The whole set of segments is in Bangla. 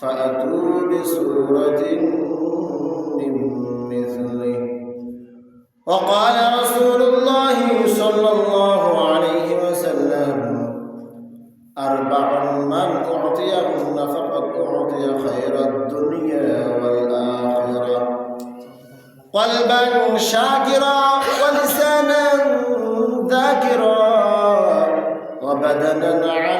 فأتوا بسورة من مثله. وقال رسول الله صلى الله عليه وسلم أربع من أعطيهن فقد أعطي خير الدنيا والآخرة. قلبا شاكرا ولسانا ذاكرا. وبدنا على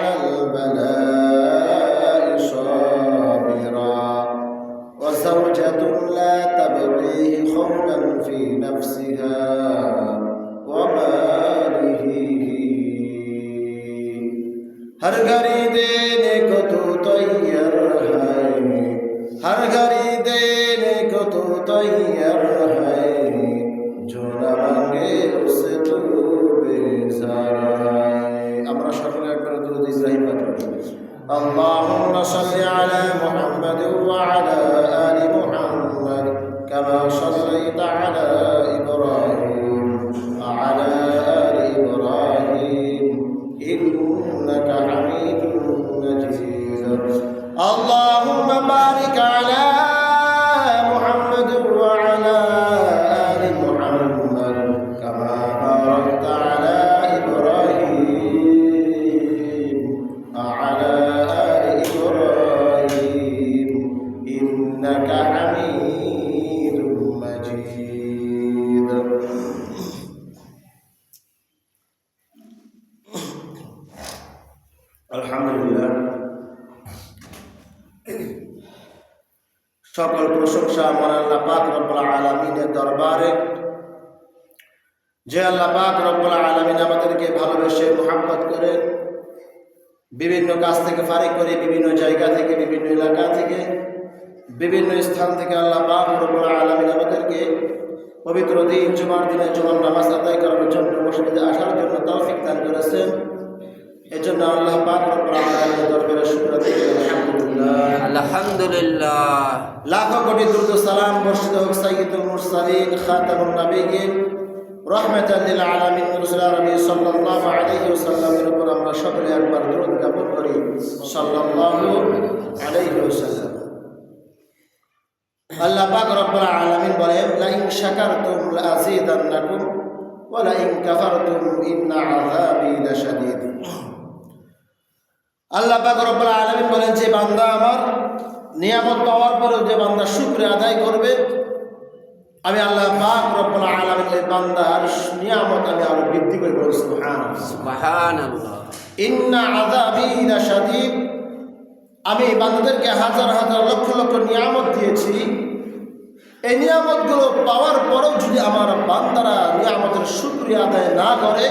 کری دینے کو تو تیار ہے جو نہ مانگے اس سے تو بیزار ہے امرا شکر اکبر درود ابراہیم اکبر اللہم صلی علی محمد وعلی সকল প্রশংসা আমার আল্লাহ পাক রব্বুল আলামিনের দরবারে। যে আল্লাহ পাক রব্বুল আলামিন আমাদেরকে ভালোবেসে মোহাম্মত করে বিভিন্ন কাজ থেকে ফারিক করে বিভিন্ন জায়গা থেকে, বিভিন্ন এলাকা থেকে, বিভিন্ন স্থান থেকে আল্লাহ পাক রব্বুল আলামিন আমাদেরকে পবিত্র দিন, জুমার দিনে জুমার নামাজ আদায় করার জন্য মসজিদে আসার জন্য তৌফিক দান করেছেন। এজন্য আল্লাহ পাক রব্বুল আলামিনের দরবারে শুকর করি আলহামদুলিল্লাহ। আলহামদুলিল্লাহ। লাখো কোটি দুরুদ সালাম বর্ষিত হোক সাইয়্যিদুল মুরসালিন খাতামুন নবীয়িন। রহমাতাল লিল আলামিন রাসূল আরবি সাল্লাল্লাহু আলাইহি ওয়াসাল্লামের উপর আমরা সকলে একবার দরুদ জ্ঞাপন করি। সাল্লাল্লাহু আলাইহি ওয়াসাল্লাম। আল্লাহ পাক রব্বুল আলামিন বলেন লা ইন শাকারতুম লা আযীদান্নাকুম ওয়া লা ইন কাফারতুম ইন্না আযাবি লাশাদীদ আল্লাহ পাক রব্বুল আলামিন বলেন যে বান্দা আমার নিয়ামত পাওয়ার পরেও যে বান্দা শুক্রিয়া আদায় করবে আমি আল্লাহ পাক রব্বুল আলামিন এই বান্দার নিয়ামত আমি আরও বৃদ্ধি করে বলছি ইন্না লাশাদীদ আমি বান্দাদেরকে হাজার হাজার লক্ষ লক্ষ নিয়ামত দিয়েছি। এই নিয়ামতগুলো পাওয়ার পরেও যদি আমার বান্দারা নিয়ামতের শুক্রিয়া আদায় না করে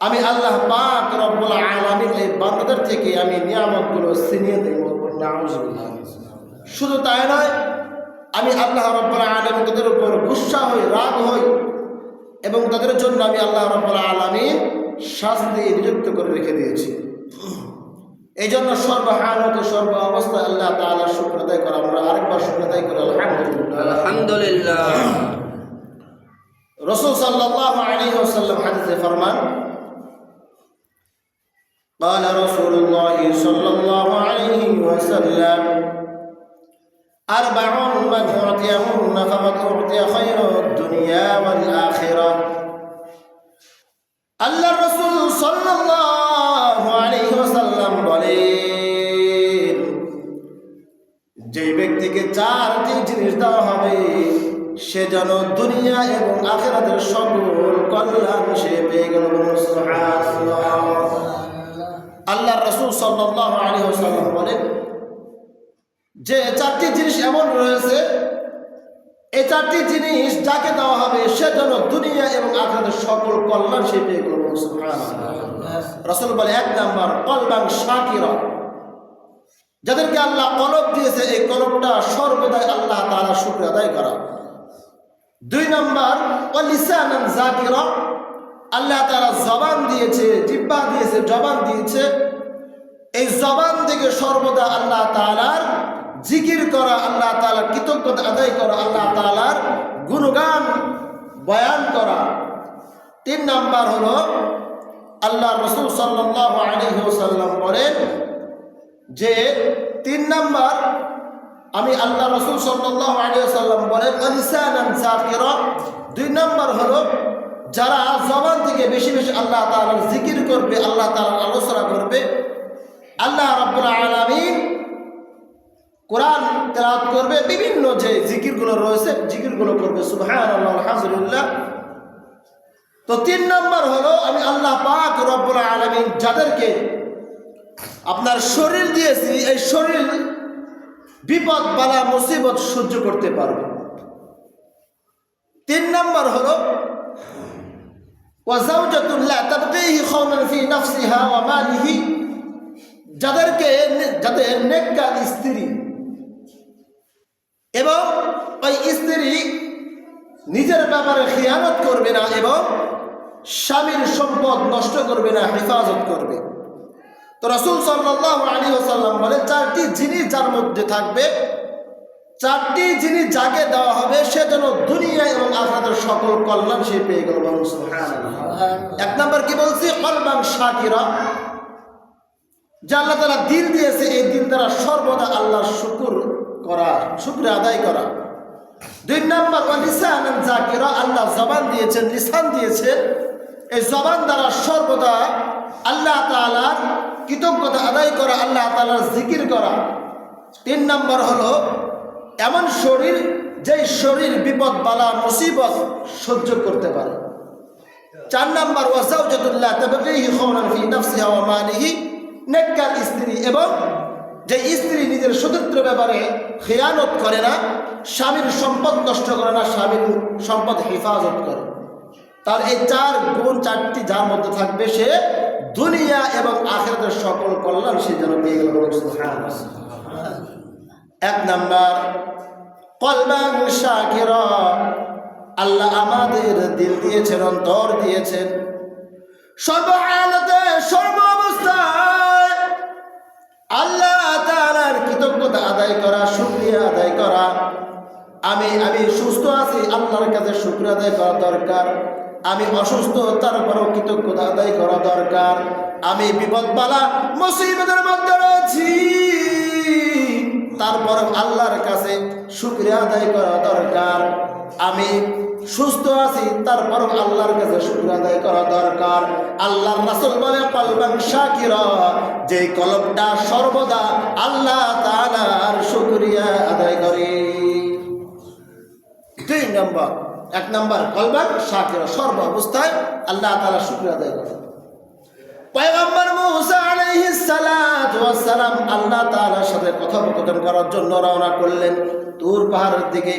আমি আল্লাহ পাক রব্বুল আলামিন এই বান্দাদের থেকে আমি নিয়ামতগুলো ছিনিয়ে দেব নাউজুবিল্লাহ শুধু তাই নয় আমি আল্লাহ রব্বুল আলামিন তাদের উপর গুসা হই রাগ হই এবং তাদের জন্য আমি আল্লাহ রব্বুল আলামিন শাস্তি নিযুক্ত করে রেখে দিয়েছি। এই জন্য সর্বহানত সর্ব অবস্থায় আল্লাহ তাআলা শুক্র আদায় করা আমরা আরেকবার শুক্র আদায় করি আলহামদুলিল্লাহ। আলহামদুলিল্লাহ। রসুল সাল্লাল্লাহু আলাইহি ওয়াসাল্লাম হাদিসে ফরমান قال رسول الله صلى الله عليه وسلم أربع من أعطيهن فقد أعطي خير الدنيا والآخرة আল্লাহ রসুল সাল্লাল্লাহু আলাইহি ওয়াসাল্লাম বলেন যে ব্যক্তিকে চারটি জিনিস দেওয়া হবে সে যেন দুনিয়া এবং আখেরাতের সকল কল্যাণ সে পেয়ে গেল বলুন সুবহানাল্লাহ। আল্লাহ রসুল সাল্লাহ আলী সাল্লাম বলেন যে চারটি জিনিস এমন রয়েছে এই চারটি জিনিস যাকে দেওয়া হবে সে যেন দুনিয়া এবং আখেরাতের সকল কল্যাণ সে পেয়ে গেল। রসুল বলে এক নাম্বার কলবান শাকিরা যাদেরকে আল্লাহ কলব দিয়েছে এই কলবটা সর্বদাই আল্লাহ তাআলা শুক্র আদায় করা। দুই নাম্বার অলিসানান জাকিরা আল্লাহ তাআলা জবান দিয়েছে জিব্বা দিয়েছে, জবান দিয়েছে। এই জবান থেকে সর্বদা আল্লাহ তালার জিকির করা, আল্লাহ তালার কৃতজ্ঞতা আদায় করা, আল্লাহ তালার গুণগান বয়ান করা। তিন নাম্বার হলো, আল্লাহ রসুল ওয়াসাল্লাম বলেন যে, তিন নাম্বার, আমি আল্লাহ রসুল সাল্লাল্লাহু আলাইহি সাল্লাম বলেন দুই নাম্বার হলো যারা জবান থেকে বেশি বেশি আল্লাহ তাআলার জিকির করবে, আল্লাহ তাআলার আলোচনা করবে, আল্লাহ রাব্বুল আলামিন কোরআন তেলাওয়াত করবে, বিভিন্ন যে জিকিরগুলো রয়েছে, জিকিরগুলো করবে, সুবহানাল্লাহ, আলহামদুলিল্লাহ। তো তিন নম্বর হলো, আমি আল্লাহ পাক রব্বুল আলামিন যাদেরকে আপনার শরীর দিয়েছি, এই শরীর বিপদ, বালা, মুসিবত সহ্য করতে পারবে। তিন নম্বর হলো ওয়াজাউজাতুল্লাহ তাবগীহি খাওমান ফি নাফসিহা ওয়া মালিহি। যাদেরকে যাদের নেককার স্ত্রী। এবং ওই স্ত্রী নিজের ব্যাপারে খেয়ানত করবে না এবং স্বামীর সম্পদ নষ্ট করবে না, হেফাজত করবে। তো রসুল সাল্লাহ আলী ওসাল্লাম বলে চারটি জিনিস যার মধ্যে থাকবে। চারটি জিনিস যাকে দেওয়া হবে, সে যেন দুনিয়া এবং আখরাতের সকল কল্যাণ সে পেয়ে গেল এক নম্বর কি বলছি? কলবান শাকিরা যে আল্লাহ তারা দিন দিয়েছে, এই দিন দ্বারা সর্বদা আল্লাহর শুকুর করা, শুক্র আদায় করা। দুই নম্বর লিসান জাকিরা আল্লাহ জবান দিয়েছেন, লিসান দিয়েছেন এই জবান দ্বারা সর্বদা আল্লাহ তাআলার কৃতজ্ঞতা আদায় করা, আল্লাহ তাআলার জিকির করা। তিন নম্বর হলো এমন শরীর, যেই শরীর বিপদ বালা, মুসিবত সহ্য করতে পারে চার নাম্বার স্ত্রী এবং যে স্ত্রী নিজের সতীর্থ ব্যাপারে খেয়ানত করে না, স্বামীর সম্পদ নষ্ট করে না, স্বামীর সম্পদ হেফাজত করে তার এই চার গুণ চারটি যার মধ্যে থাকবে সে দুনিয়া এবং আখেরাতের সকল কল্যাণ সে যেন পেয়ে গেল। এক নাম্বার, কলবান শাকিরা, আল্লাহ আমাদের দিল দিয়েছেন, অন্তর দিয়েছেন। সর্ব সর্বহালতে সর্ব অবস্থায় আল্লাহ তাআলার কৃতজ্ঞতা আদায় করা, শুকরিয়া আদায় করা। আমি আমি সুস্থ আছি, আল্লাহর কাছে শুক্রিয়া আদায় করা দরকার। আমি অসুস্থ তারপরেও কৃতজ্ঞতা আদায় করা দরকার। আমি বিপদ বিপদবালা, মুসিবতের মধ্যে রয়েছি। তারপর আল্লাহর কাছে শুক্রিয়া আদায় করা দরকার। আমি সুস্থ আছি, তারপর আল্লাহর কাছে শুক্র আদায় করা দরকার। আল্লাহর রাসূল বলে, কলবান শাকিরা যে কলবটা সর্বদা আল্লাহ তাআলার শুকরিয়া আদায় করে। দুই নম্বর, এক নম্বর, কলবান শাকিরা সর্ব অবস্থায় আল্লাহ তাআলার শুক্রিয়া আদায় করে। পয়গম্বর মুসা আলাইহিস সালাত ওয়াস সালাম আল্লাহ তাআলার সাথে কথোপকথন করার জন্য রওনা করলেন। তুর পাহাড়ের দিকে।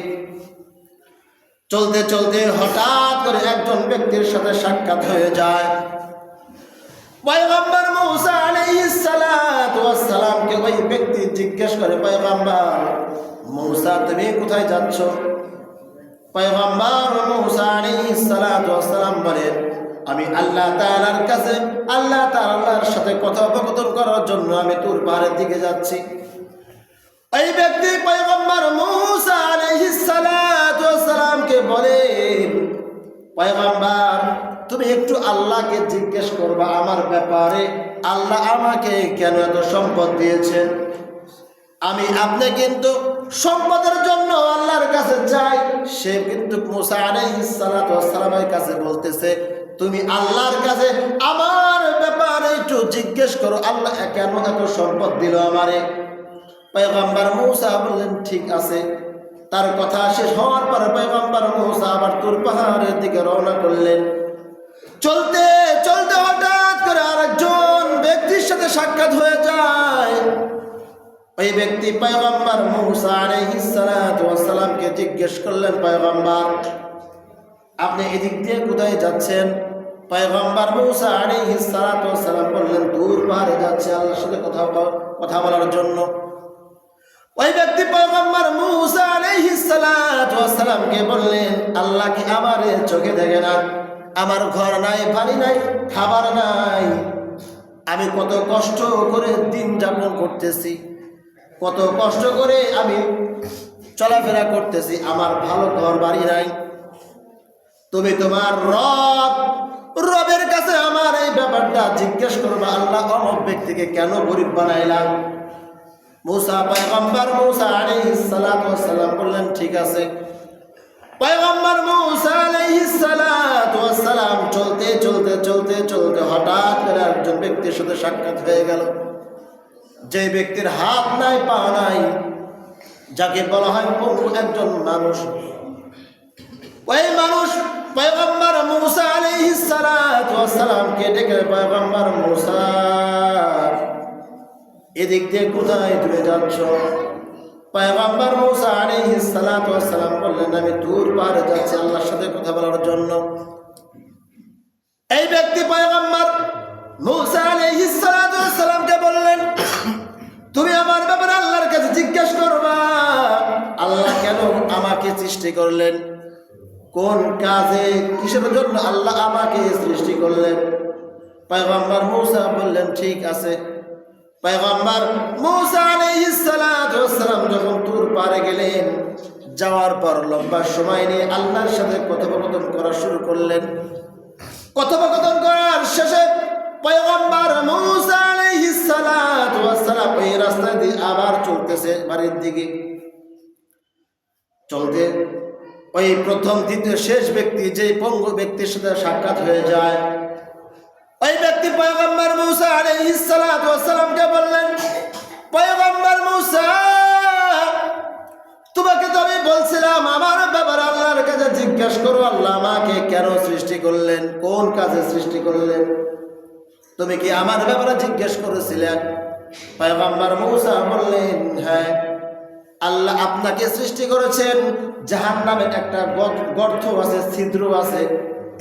চলতে চলতে হঠাৎ করে একজন ব্যক্তির সাথে সাক্ষাৎ হয়ে যায়। পয়গম্বর মুসা আলাইহিস সালাত ওয়াস সালামকে ওই ব্যক্তি জিজ্ঞেস করে, পয়গম্বর মুসা, তুমি কোথায় যাচ্ছ? পয়গম্বর মুসা আলাইহিস সালাত ওয়াস সালাম বলেন আমি আল্লাহ তাআলার কাছে, আল্লাহ তাআলার সাথে কথোপকথন করার জন্য আমি তোর পাহাড়ের দিকে যাচ্ছি। ওই ব্যক্তি পয়গম্বর মুসা আলাইহিস সালাতু ওয়াস সালামকে বলেন পয়গম্বর, তুমি একটু আল্লাহকে জিজ্ঞেস করবা আমার ব্যাপারে। আল্লাহ আমাকে কেন এত সম্পদ দিয়েছেন আমি আপনি কিন্তু সম্পদের জন্য আল্লাহর কাছে যাই, সে কিন্তু মুসা আলাইহিস সালাতু ওয়াস সালামের কাছে বলতেছে তুমি আল্লাহর কাছে আমার ব্যাপারে একটু জিজ্ঞেস করো, আল্লাহ কেন এত সম্পদ দিল আমারে? পয়গম্বর মৌসা বললেন, ঠিক আছে। তার কথা শেষ হওয়ার পর পয়গম্বর মৌসা আবার তুর পাহাড়ের দিকে রওনা করলেন। চলতে চলতে হঠাৎ করে আরেকজন ব্যক্তির সাথে সাক্ষাৎ হয়ে যায়। ওই ব্যক্তি পয়গম্বর মৌসা ওয়াস জিজ্ঞেস করলেন, পয়গম্বর, আপনি এদিক দিয়ে কোথায় যাচ্ছেন? পয়গম্বর মৌসা আলাইহিস সালাতু সালাম বললেন, দূর পাহাড়ে যাচ্ছে, আল্লাহর সাথে কথা কথা বলার জন্য। ওই ব্যক্তি পয়গম্বর মুসা আলাইহিস সালাতু সালামকে বললেন আল্লাহ কি আমার চোখে দেখে না, আমার ঘর নাই, বাড়ি নাই, খাবার নাই। আমি কত কষ্ট করে দিন যাপন করতেছি, কত কষ্ট করে আমি চলাফেরা করতেছি, আমার ভালো ঘর বাড়ি নাই। তুমি তোমার রব রবের কাছে আমার এই ব্যাপারটা জিজ্ঞেস করবা, আল্লাহ অমক ব্যক্তিকে কেন গরিব বানাইলাম মুসা পয়গম্বর মুসা সালাম বললেন, ঠিক আছে। পয়গম্বর মুসা সালাম চলতে চলতে চলতে চলতে হঠাৎ করে একজন ব্যক্তির সাথে সাক্ষাৎ হয়ে গেল। যে ব্যক্তির হাত নাই, পা নাই, যাকে বলা হয় পঙ্গু একজন মানুষ। ওই মানুষ পয়গম্বর মুসা আলাইহিস সালামকে ডেকে পয়গম্বর মুসা, এদিক দিয়ে কোথায় তুমি যাচ্ছ? পয়গম্বর মুসা আলাইহিস সালাতু ওয়াস সালাম বললেন, আমি দূর পারে যাচ্ছি আল্লাহর সাথে কথা বলার জন্য। এই ব্যক্তি পয়গম্বর মুসা আলাইহিস সালাতু ওয়াস সালামকে বললেন, তুমি আমার ব্যাপারে আল্লাহর কাছে জিজ্ঞেস করবা। আল্লাহ কেন আমাকে সৃষ্টি করলেন? কোন কাজে কিসের জন্য আল্লাহ আমাকে সৃষ্টি করলেন? পয়গম্বর মৌসা বললেন, ঠিক আছে। পয়গম্বর মুসা আলাইহিস সালাম যখন তুর পারে গেলেন, যাওয়ার পর লম্বা সময় নিয়ে আল্লাহর সাথে কথোপকথন করা শুরু করলেন। কথোপকথন করার শেষে পয়গম্বর মুসা এই রাস্তা দিয়ে আবার চলতেছে বাড়ির দিকে। চলতে ওই প্রথম, দ্বিতীয়, শেষ ব্যক্তি যে পঙ্গু ব্যক্তির সাথে সাক্ষাৎ হয়ে যায়। ওই ব্যক্তি পয়গম্বর মুসা আলাইহিস সালাতু ওয়াস সালামকে বললেন, পয়গম্বর মুসা, তোমাকে তো আমি বলছিলাম, আমার ব্যাপারে আল্লাহর কাছে জিজ্ঞেস করো, আল্লাহ আমাকে কেন সৃষ্টি করলেন, কোন কাজে সৃষ্টি করলেন? তুমি কি আমার ব্যাপারে জিজ্ঞেস করেছিলেন পয়গম্বর মুসা বললেন হ্যাঁ আল্লাহ আপনাকে সৃষ্টি করেছেন। জাহান নামে একটা গর্থ আছে, ছিদ্র আছে।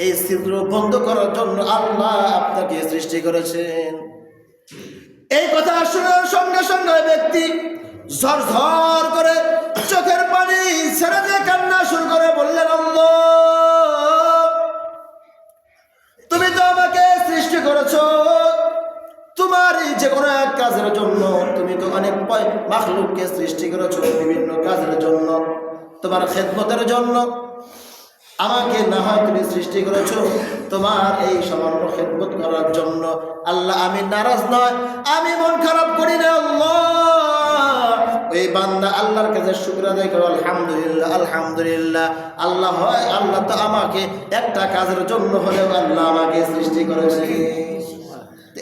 এই ছিদ্র বন্ধ করার জন্য আল্লাহ আপনাকে সৃষ্টি করেছেন। এই কথা শোনার সঙ্গে সঙ্গে ব্যক্তি ঝরঝর ঝর করে তোমার এই যে কোনো এক কাজের জন্য তুমি তো অনেক মাখলুককে সৃষ্টি করেছ বিভিন্ন কাজের জন্য, তোমার খেদমতের জন্য। আমাকে না হয় তুমি সৃষ্টি করেছ তোমার এই সামান্য খেদমত করার জন্য। আল্লাহ, আমি নারাজ নয়, আমি মন খারাপ করি না ওই বান্দা আল্লাহর কাছে শুক্র আদায় করো, আলহামদুলিল্লাহ আলহামদুলিল্লাহ। আল্লাহ হয়, আল্লাহ তো আমাকে একটা কাজের জন্য হলেও আল্লাহ আমাকে সৃষ্টি করেছে।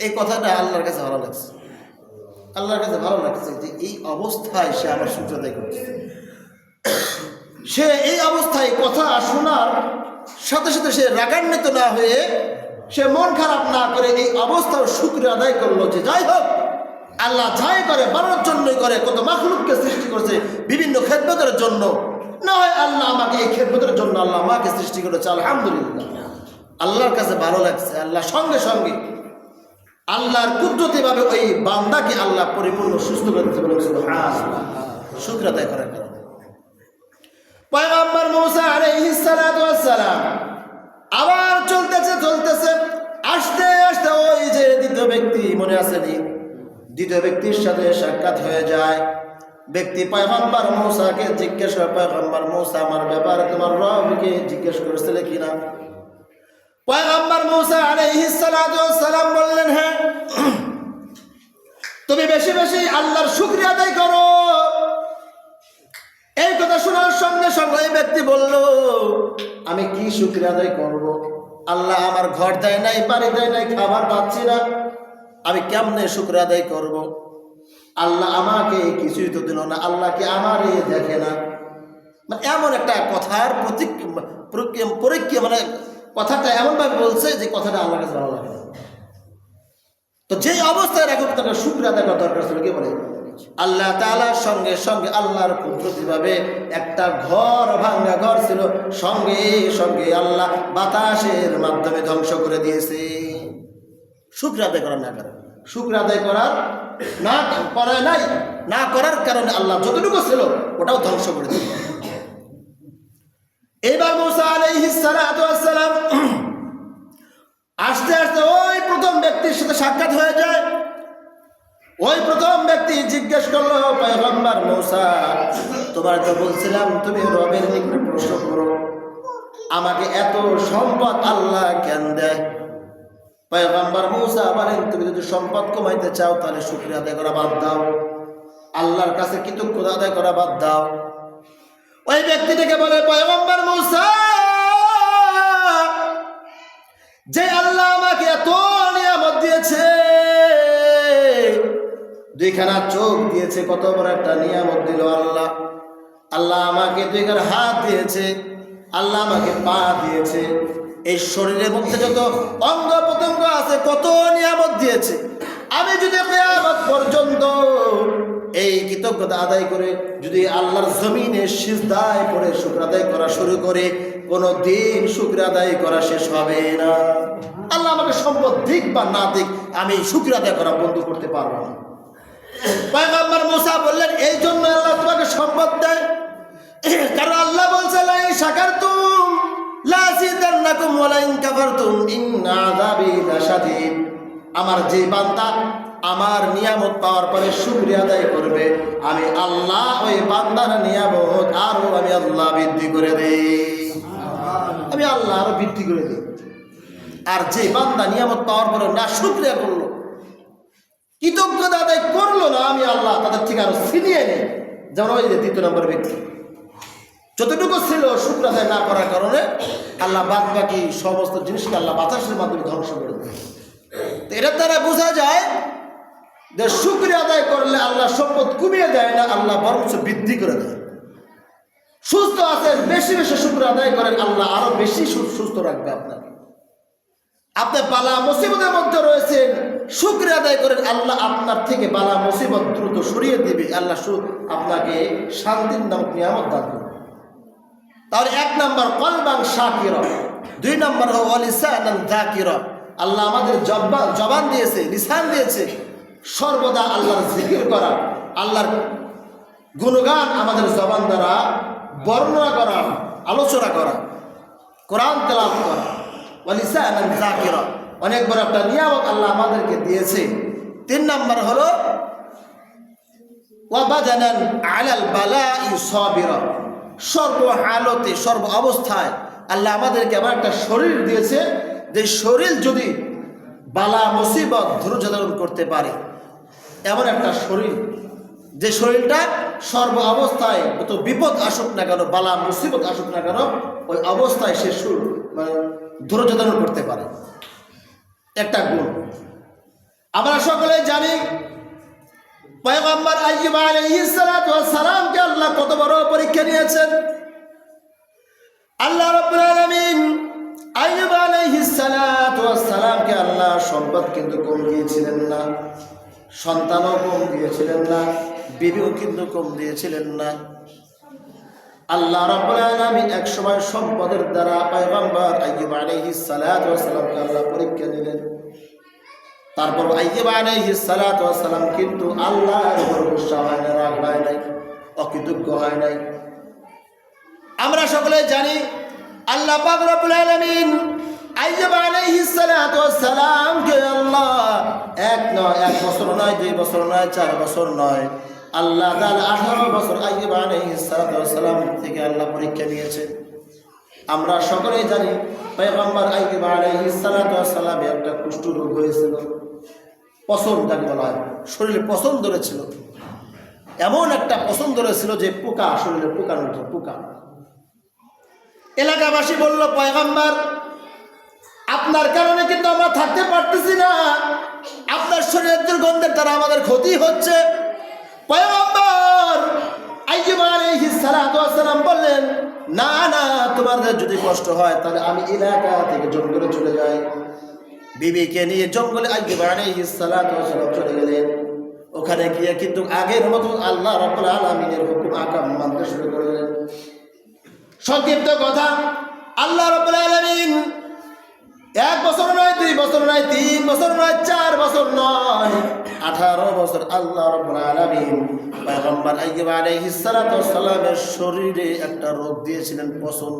এই কথাটা আল্লাহর কাছে ভালো লাগছে। আল্লাহর কাছে ভালো লাগছে যে এই অবস্থায় সে আমার সূর্য আদায় করছে। সে এই অবস্থায় কথা শোনার সাথে সাথে সে রাগান্বিত না হয়ে সে মন খারাপ না করে এই অবস্থার শুক্র আদায় করল যে যাই হোক, আল্লাহ যাই করে, বানানোর জন্যই করে, কত মাখলুককে সৃষ্টি করেছে বিভিন্ন খেদমতের জন্য। না হয় আল্লাহ আমাকে এই খেদমতের জন্য আল্লাহ আমাকে সৃষ্টি করেছে, আলহামদুলিল্লাহ। আল্লাহর কাছে ভালো লাগছে, আল্লাহ সঙ্গে সঙ্গে আল্লাহর কুদরতি ভাবে ওই বান্দাকে আল্লাহ পরিপূর্ণ, সুস্থ করে দিতে বলেছিল শুক্র আদায় করার কারণে পয়গম্বর মুসা সালাতু ওয়াস আবার চলতেছে চলতেছে। আসতে আসতে ওই যে দ্বিতীয় ব্যক্তি মনে আসেনি দ্বিতীয় ব্যক্তির সাথে সাক্ষাৎ হয়ে যায়। ব্যক্তি পয়গম্বর মৌসাকে জিজ্ঞেস করে, পয়গম্বর মৌসা, আমার ব্যাপারে তোমার রবকে জিজ্ঞেস করেছিলে কিনা? পয়গম্বর মৌসা আলাইহিস সালাতু ওয়াস সালাম বললেন হ্যাঁ তুমি বেশি বেশি আল্লাহর শুকরিয়া আদায় করো। এই কথা শোনার সঙ্গে সঙ্গে ব্যক্তি বলল, আমি কি শুক্রিয়া আদায় করব? আল্লাহ আমার ঘর দেয় নাই, বাড়ি দেয় নাই, খাবার পাচ্ছি না। আমি কেমনে শুক্র আদায় করব? আল্লাহ আমাকে কিছুই তো দিল না, আল্লাহ কি আমার দেখে না? মানে এমন একটা কথার প্রতীক পরীক্ষা মানে কথাটা এমনভাবে বলছে যে কথাটা আল্লাহ কাছে ভালো লাগে। তো যেই অবস্থায় রাখুক তাকে শুক্র আদায় করা দরকার ছিল। কি বলে? আল্লাহ তাআলার সঙ্গে সঙ্গে আল্লাহর কুদরতিভাবে একটা ঘর ভাঙ্গা ঘর ছিল। সঙ্গে সঙ্গে আল্লাহ বাতাসের মাধ্যমে ধ্বংস করে দিয়েছে। শুক্র আদায় করার না কারণে। শুক্র আদায় করার না করায় নাই, না করার কারণে আল্লাহ যতটুকু ছিল, ওটাও ধ্বংস করে দিল এবার মুসা আলাইহিস সালাতু ওয়াস সালাম আস্তে আস্তে ওই প্রথম ব্যক্তির সাথে সাক্ষাৎ হয়ে যায়। ওই প্রথম ব্যক্তি জিজ্ঞেস করল, পয়গম্বর মৌসা, তোমার তো বলছিলাম তুমি রবের নিকটে প্রশ্ন করো। আমাকে এত সম্পদ আল্লাহ কেন দেয়? পয়গম্বর মৌসা বলেন, তুমি যদি সম্পদ কমাইতে চাও তাহলে শুক্রিয়া আদায় করা বাদ দাও। আল্লাহর কাছে কৃতজ্ঞতা আদায় করা বাদ দাও। ওই ব্যক্তিটাকে বলে পয়গম্বর মুসা, যে আল্লাহ আমাকে এত নিয়ামত দিয়েছে, দুইখানা চোখ দিয়েছে, কত বড় একটা নিয়ামত দিল আল্লাহ। আল্লাহ আমাকে দুইখানা হাত দিয়েছে, আল্লাহ আমাকে পা দিয়েছে। এই শরীরের মধ্যে যত অঙ্গ প্রত্যঙ্গ আছে, কত নিয়ামত দিয়েছে। আমি যদি পর্যন্ত এই কৃতজ্ঞতা আদায় করে যদি আল্লাহর জমিনে সিজদায় করে শুক্র আদায় করা শুরু করে কোনো দিন শুক্র আদায় করা শেষ হবে না। আল্লাহ আমাকে সম্পদ দিক বা না দিক, আমি শুক্র আদায় করা বন্ধ করতে পারব না। পয়গম্বর মুসা বললেন, এই জন্য আল্লাহ তোমাকে সম্পদ দেয়। কারণ আল্লাহ বলছে লাই শাকারতুম লা জিদান্নাকুম ওয়া লা ইন কাফারতুম লাশাদীদ। আমার যে বান্দা আমার নিয়ামত পাওয়ার পরে শুকরিয়া আদায় করবে। আমি আল্লাহ ওই বান্দার নিয়ামত আরও আমি আল্লাহ বৃদ্ধি করে দেই। আমি আল্লাহ আরও বৃদ্ধি করে দিই। আর যে বান্দা নিয়ামত পাওয়ার পরে না শুক্রিয়া করল, কৃতজ্ঞতা আদায় করল না, আমি আল্লাহ তাদের থেকে আরও ছিনিয়ে নেই। যেমন ওই যে দ্বিতীয় নম্বর ব্যক্তি। যতটুকু ছিল শুক্র আদায় না করার কারণে আল্লাহ বাদ বাকি সমস্ত জিনিসকে আল্লাহ বাতাসের মাধ্যমে ধ্বংস করে দেয়। এটার দ্বারা বোঝা যায় যে শুক্রিয়া আদায় করলে আল্লাহ সম্পদ কমিয়ে দেয় না, আল্লাহ বরঞ্চ বৃদ্ধি করে দেয়। সুস্থ আছে, বেশি বেশি শুক্র আদায় করেন, আল্লাহ আরও বেশি সুস্থ রাখবে আপনাকে। আপনি বালা মুসিবতের মধ্যে রয়েছেন শুক্র আদায় করেন, আল্লাহ আপনার থেকে বালা মুসিবত দ্রুত সরিয়ে দিবে, আল্লাহ আপনাকে শান্তির নামক নিয়ামত দান করবে। তাহলে এক নম্বর, কলবাং শাকির, দুই নম্বর হল আল্লাহ আমাদের জবান জবান দিয়েছে লিসান দিয়েছে সর্বদা আল্লাহর জিকির করা, আল্লাহর গুণগান আমাদের জবান দ্বারা বর্ণনা করা, আলোচনা করা, কোরআন তেলাপ করা ওয়ালিসান জাকির অনেক বড় একটা নিয়ামত আল্লাহ আমাদেরকে দিয়েছে। তিন নম্বর হলো সর্ব হালতে, সর্ব অবস্থায় আল্লাহ আমাদেরকে এমন একটা শরীর দিয়েছে, যে শরীর যদি বালা, মুসিবত, ধৈর্য ধারণ করতে পারে এমন একটা শরীর, যে শরীরটা সর্ব অবস্থায় কত বিপদ আসুক না কেন, বালা মুসিবত আসুক না কেন, ওই অবস্থায় সে সুর মানে ধৈর্য ধারণ করতে পারে। একটা গুণ। আমরা সকলে জানি, পয়গম্বর ওয়াস সালামকে আল্লাহ কত বড় পরীক্ষা নিয়েছেন। আল্লাহ আলাইহিস সালাতু ওয়াস আল্লাহ সম্পদ কিন্তু কম দিয়েছিলেন না। সন্তানও কম দিয়েছিলেন না, বিবিও কিন্তু কম দিয়েছিলেন না। আল্লাহ আলামিন এক সময় সম্পদের দ্বারা পয়গম্বর আইয়ুব আলাইহিস সালাতু ওয়াস সালামকে আল্লাহ পরীক্ষা নিলেন তারপর আইয়ুব আলাইহিস সালাতু ওয়াস সালাম কিন্তু আল্লাহর উপর গুসা হয় না, রাগ হয় নাই, অকৃতজ্ঞ হয় নাই। আমরা সকলে জানি আল্লাহ পাক রব্বুল আলামিন সালামকে আল্লাহ, এক নয়, এক বছর নয়, দুই বছর নয়, চার বছর নয়, আল্লাহ বছর থেকে আল্লাহ পরীক্ষা আমরা সকলেই জানি পয়গম্বর একটা কুষ্ঠ রোগ হয়েছিল। পছন্দ বলা হয়, শরীরে পছন্দ ধরেছিল। এমন একটা পছন্দ ধরেছিল যে পোকা, শরীরে পোকার মতো পোকা। এলাকাবাসী বলল, পয়গম্বর আপনার কারণে কিন্তু আমরা থাকতে পারতেছি না। আপনার শরীরের দুর্গন্ধের দ্বারা আমাদের ক্ষতি হচ্ছে। পয়গম্বর আইয়ুব আলাইহিস সালাতু ওয়াস সালাম বললেন, না না, তোমাদের যদি কষ্ট হয়, তাহলে আমি এলাকা থেকে জঙ্গলে চলে যাই। বিবিকে নিয়ে জঙ্গলে আইয়ুব আলাইহিস সালাতু ওয়াস সালাম চলে গেলেন। ওখানে গিয়ে কিন্তু আগের মতো আল্লাহ রাব্বুল আলামিনের হুকুম, আকাম মানতে শুরু করলেন। সংক্ষিপ্ত কথা, আল্লাহ রাব্বুল আলামিন এক বছর নয়, দুই বছর নয়, তিন বছর নয়, চার বছর নয়। আঠারো বছর আল্লাহ সালামের শরীরে একটা রোগ দিয়েছিলেন পছন্দ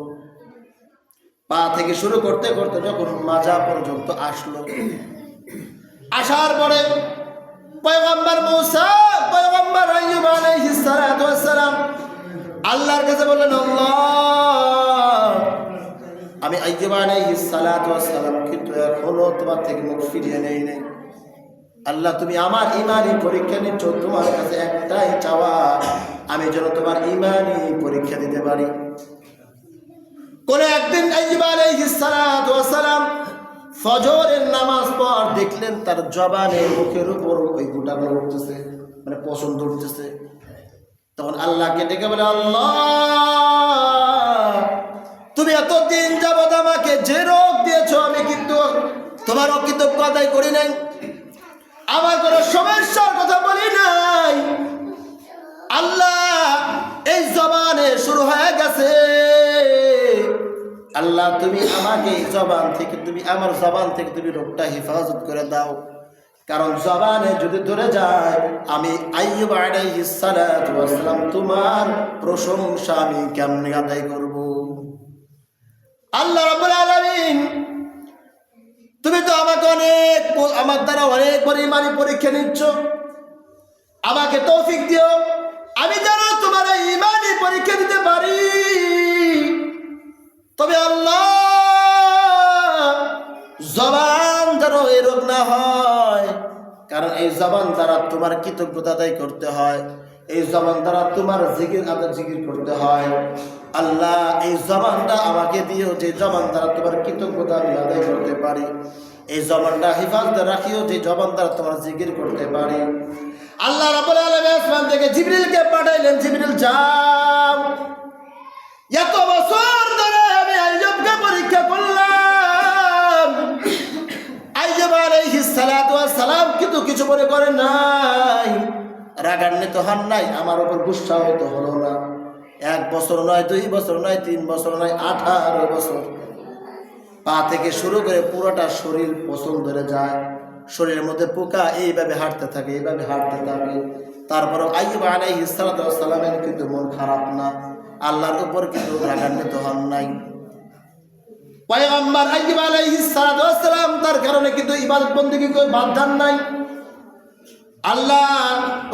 পা থেকে শুরু করতে করতে যখন মাজা পর্যন্ত আসলো। আসার পরে পয়গম্বর মুসা, পয়গম্বর আল্লাহর কাছে বললেন, আল্লাহ আমি কিন্তু এখনও তোমার থেকে মুখ ফিরিয়ে নেই নাই। আল্লাহ, তুমি আমার ইমানি পরীক্ষা নিচ্ছ, তোমার কাছে একটাই চাওয়া, আমি যেন তোমার ইমানি পরীক্ষা দিতে পারি। কোন একদিন ফজরের নামাজ পর দেখলেন তার জবানে মুখের উপর ওই গুটাগুলো উঠতেছে মানে পছন্দ উঠতেছে। তখন আল্লাহকে ডেকে বলে, আল্লাহ! তুমি এতদিন যাবৎ আমাকে যে রোগ দিয়েছ, আমি কিন্তু তোমার অকৃতজ্ঞতাই করি নাই। আমার কোনো সমস্যার কথা বলি নাই। আল্লাহ, এই জবানে শুরু হয়ে গেছে। আল্লাহ, তুমি আমাকে জবান থেকে, তুমি আমার জবান থেকে তুমি রোগটা হেফাজত করে দাও। কারণ জবানে যদি ধরে যায়, আমি আইয়ুব আলাইহিস সালাম, তোমার প্রশংসা আমি কেমনে আদায় করব? আল্লাহ রাব্বুল আলামিন, তুমি তো আমাকে অনেক আমার দ্বারা অনেক পরিমাণে পরীক্ষা নিচ্ছ। আমাকে তৌফিক দিও। আমি যেন তোমার এই ইমানি পরীক্ষা দিতে পারি। তবে আল্লাহ, জবান যেন এই রোগ না হয়, কারণ এই জবান দ্বারা তোমার কৃতজ্ঞতা করতে হয়। এই জবান দ্বারা তোমার জিকির আদায় জিকির করতে হয়। আল্লাহ, এই জবানটা আমাকে দিও যে জবান দ্বারা তোমার কৃতজ্ঞতা আমি আদায় করতে পারি। এই জবানটা হিফাজতে রাখিও যে জবান দ্বারা তোমার জিকির করতে পারি। আল্লাহ রাব্বুল আলামিন আসমান থেকে জিবরিলকে পাঠাইলেন, জিবরিল, যাও। এত বছর ধরে আমি আইজবকে পরীক্ষা করলাম। আইজব আলাইহিস সালাতু সালাম কিন্তু কিছু মনে করেন নাই। রাগান্বিত হন নাই, আমার উপর গুসা হয়তো হলো না। এক বছর নয়, দুই বছর নয়, তিন বছর নয়, আঠারো বছর। পা থেকে শুরু করে পুরোটা শরীর পছন্দ ধরে যায়। শরীরের মধ্যে পোকা এইভাবে হাঁটতে থাকে, এইভাবে হাঁটতে থাকে। তারপরে আইব আলাই সালামের কিন্তু মন খারাপ না। আল্লাহর উপর কিন্তু রাগান্বিত হন নাই। তার কারণে কিন্তু ইবাদত বন্দিকে কেউ বাদ দেন নাই। আল্লাহ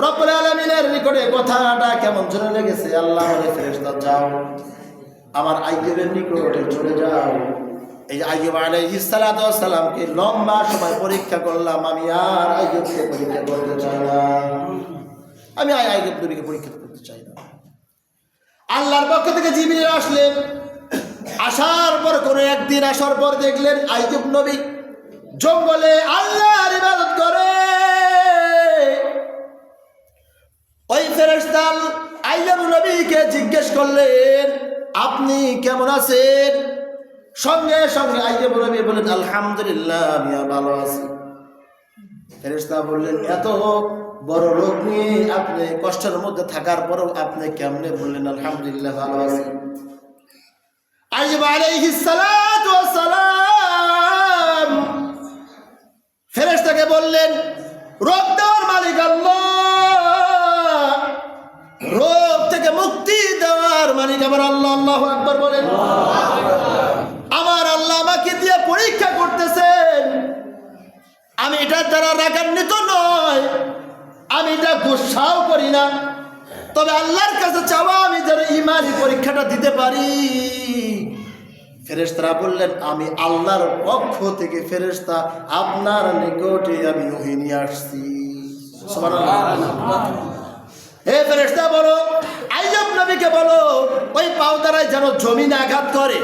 রব্বুল আলামিনের নিকটে কথাটা কেমন চলে লেগেছে। আল্লাহ বলে ফেরেশতা যাও আমার আইয়ুবের নিকটে চলে যাও। এই আইয়ুব আলাইহিস সালাতু ওয়াস সালামকে লম্বা সময় পরীক্ষা করলাম, আমি আর আইয়ুবকে পরীক্ষা করতে চাই না। আমি আর আইয়ুব নবীকে পরীক্ষা করতে চাই না। আল্লাহর পক্ষ থেকে জিবরিল আসলেন। আসার পর কোনো একদিন আসার পর দেখলেন আইয়ুব নবী জঙ্গলে আল্লাহর ইবাদত করে। ওই ফেরেশতাল আইয়ুব নবীকে জিজ্ঞেস করলেন, আপনি কেমন আছেন? সঙ্গে সঙ্গে আইয়ুব নবী বলেন আলহামদুলিল্লাহ, আমি ভালো আছি। ফেরেশতা বললেন, এত বড় রোগ নিয়ে আপনি কষ্টের মধ্যে থাকার পরেও আপনি কেমনে বললেন, আলহামদুলিল্লাহ, ভালো আছি? ফেরেশতাকে বললেন, রোগ দেওয়ার মালিক আল্লাহ। আল্লাহ আল্লাহু আকবার বলেন। আমার আল্লাহ আমাকে দিয়ে পরীক্ষা করতেছেন। আমি দ্বারা রাগান্বিত নয়। আমি এটা গুসাও করি না। তবে আল্লাহর কাছে চাওয়া আমি যেন ইমানি পরীক্ষাটা দিতে পারি। ফেরেশতারা বললেন, আমি আল্লাহর পক্ষ থেকে ফেরেশতা আপনার নিকটে আমি ওহি নিয়ে আসছি। হে ফেরেশতা বলো আইজাব নবীকে বলো ওই পাও যেন জমিনে আঘাত করে।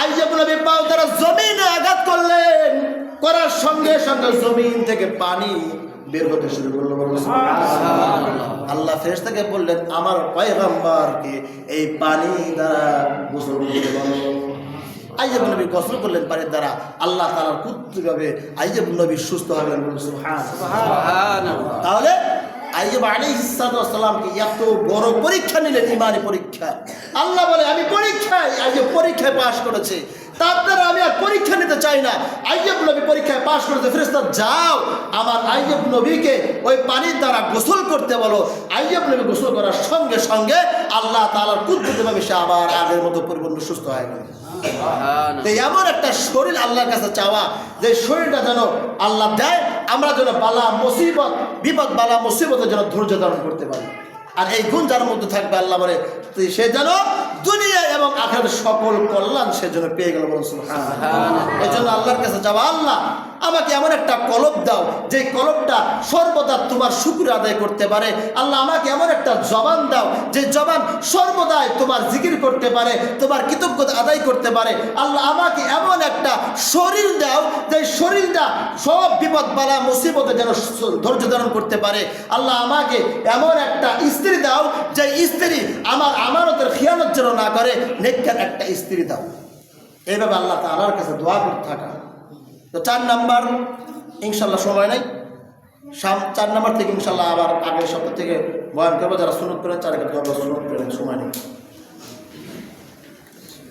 আইজাব নবী পাও দ্বারা জমিনে আঘাত করলেন করার সঙ্গে সঙ্গে জমিন থেকে পানি বের হতে শুরু করল আল্লাহ ফেরেশতাকে বললেন আমার পয়গম্বরকে এই পানি দ্বারা গোসল করতে বলো। আইজাব নবী গোসল করলেন পানির দ্বারা আল্লাহ তাআলার কুত্রিভাবে আইজাব নবী সুস্থ হবেন তাহলে এত পরীক্ষা পরীক্ষা। আল্লাহ বলে, আমি পরীক্ষায় পরীক্ষায় পাশ করেছে। আমি আর পরীক্ষা নিতে চাই না। পরীক্ষায় পাশ যাও নবীকে ওই পানির দ্বারা গোসল করতে বলো। আইয়ুব নবী গোসল করার সঙ্গে সঙ্গে আল্লাহ তাআলার কুদরতিভাবে সে আবার আগের মতো পরিপূর্ণ সুস্থ হয়ে গেল। এমন একটা শরীর আল্লাহর কাছে চাওয়া যে শরীরটা যেন আল্লাহ দেয় আমরা যেন বালা মুসিবত বিপদ বালা মুসিবতের যেন ধৈর্য ধারণ করতে পারি। আর এই গুণ যার মধ্যে থাকবে আল্লাহ বলে সে যেন দুনিয়া এবং আখের সকল কল্যাণ সে যেন পেয়ে গেল বলছিল এই জন্য আল্লাহর কাছে যাওয়া আল্লাহ আমাকে এমন একটা কলব দাও, যে কলবটা সর্বদা তোমার শুক্র আদায় করতে পারে। আল্লাহ আমাকে এমন একটা জবান দাও, যে জবান সর্বদাই তোমার জিকির করতে পারে, তোমার কৃতজ্ঞতা আদায় করতে পারে। আল্লাহ আমাকে এমন একটা শরীর দাও, যে শরীরটা সব বিপদ বালা মুসিবতে যেন ধৈর্য ধারণ করতে পারে। আল্লাহ আমাকে এমন একটা স্ত্রী দাও, যে স্ত্রী আমার আমানতের খিয়ানত যেন না করে, নেককার একটা স্ত্রী দাও। এইভাবে আল্লাহ তালার কাছে দোয়া করতে থাকা। তো চার নাম্বার, ইনশাল্লাহ সময় নেই। সাম- চার নাম্বার থেকে ইনশাল্লাহ আবার আগের সপ্তাহ থেকে বয়ান করব, যারা সুনত করেন চার সুনত করেন, সময় নেই।